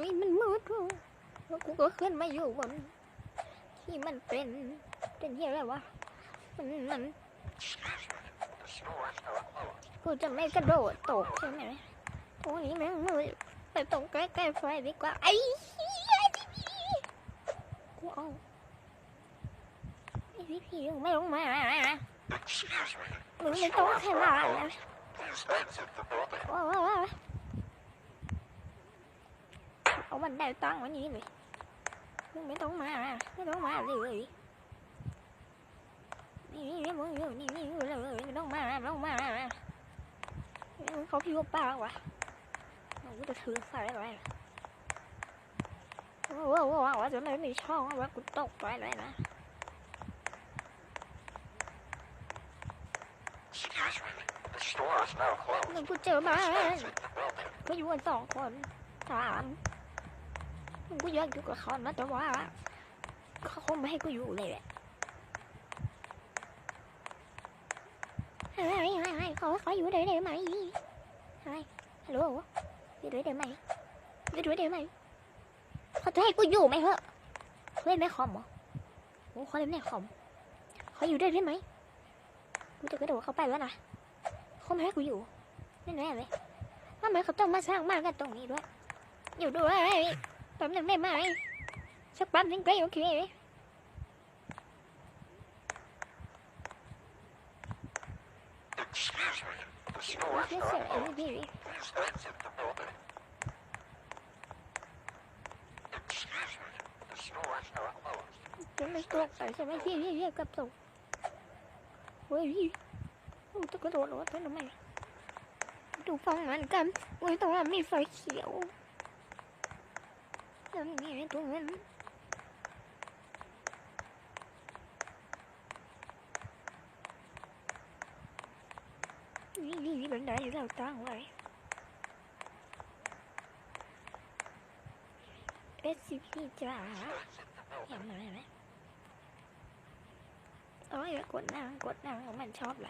ไงมันมืดวะแล้วกูก็ขึ้นมาอยู่บนที่มันเป็นเป็นที่อะไรวะมันมันกูจะไม่กระโดดตกใช่ไหมตรงนี้แม่งมืดไปตรงใกล้ๆไฟดีกว่าไอ้เหี้ยที่พี่กูเอาไอ้พี่พี่ไม่ลงมามึงไม่ต้องขนาดนั้นว้าวว้าวว้าว เอาบันไดตั้งไว้นี้เลยมึงไม่ต้องมาไม่ต้องมาเลยนี่นี่มึงอยู่นี่นี่อยู่เลยไม่ต้องมาไม่ต้องมามึงเขาพิวปากวะกูจะถือใส่อะไรว้าวว้าวว้าวจะไม่มีช่องว่ากูตกไปเลยนะมึงกูเจอมาก็อยู่กันสองคนสามมึง กูอยากอยู่กับเขานะแต่ว่าเขาคงไม่ให้กูอยู่เลยแหละเฮ้ยเฮ้ยเขอขออยู่ด้วยได้ไหมฮัลโหลอยู่ด้วยได้ไหมอยู่ด้วยได้ไหมเขาจะให้กูอยู่ไหมเหรอเล่นในคอมเหรอโอ้เขาเล่นในคอมเขาอยู่ด้วยได้ไหมกูจะกระโดดเข้าไปแล้วนะเขาไม่ให้กูอยู่แน่ๆเลยทำไมเขาต้องมาสร้างบ้านกันตรงนี้ด้วยอยู่ด้วย ป๊บหนึงได้ไหมสักแป๊บหนึงก็โอเคเลยเสียเอ็นพีจะไม่ตกใส่ใช่ไหมพี่พี่พี่กับตกเฮ้ยพี่โอ้ตะกระโดดรถไปทำไมดูฟังมือนกันเว้ยตรงนั้นมีไฟเขียว แล้วนี่ตรงนั้นนี่นี่บันไดอยู่แล้วตั้งไว้ SCP จ้าเห็นไหมเห็นไหมโอ้ยกดนั่งกดนั่งมันชอบไหล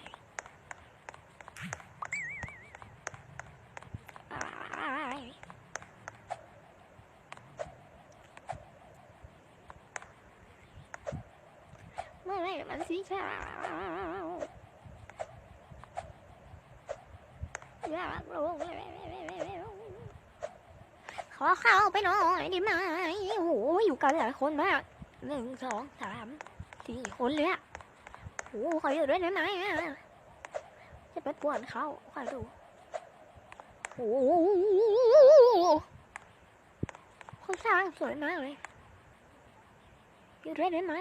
อ้ายไม่ไม่มัน สีขาวอยากลงขอเข้าไปหน่อยได้ไหมโอ้โหอยู่กันหลายคนมากหนึ่งสองสามสี่คนเลยอะโอ้โหขออยู่ด้วยได้ไหมอะจะไปป่วนเขาขอดูโอ้โหเขาสร้างสวยมากเลยอยู่ด้วยได้ไหม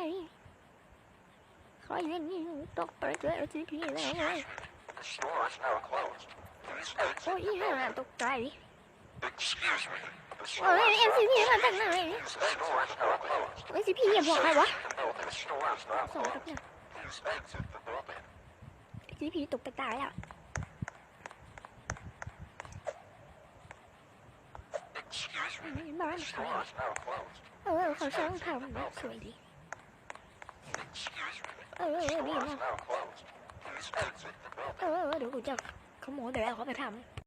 ขออยู่นี่ตกไปเจอจีพีแล้วไงโอ้ยห่าตกใจโอ้ยเอ็มซีพีมาจากไหนเอ็มซีพีอย่าบอกใครวะสองครับเนี่ยเอ็มซีพีตกไปตายอะบ้านเขาเออเขาสร้างทำสวยดี เออนี่นะเออเดี๋ยวกูจะขโมยแล้วเขาไปทำ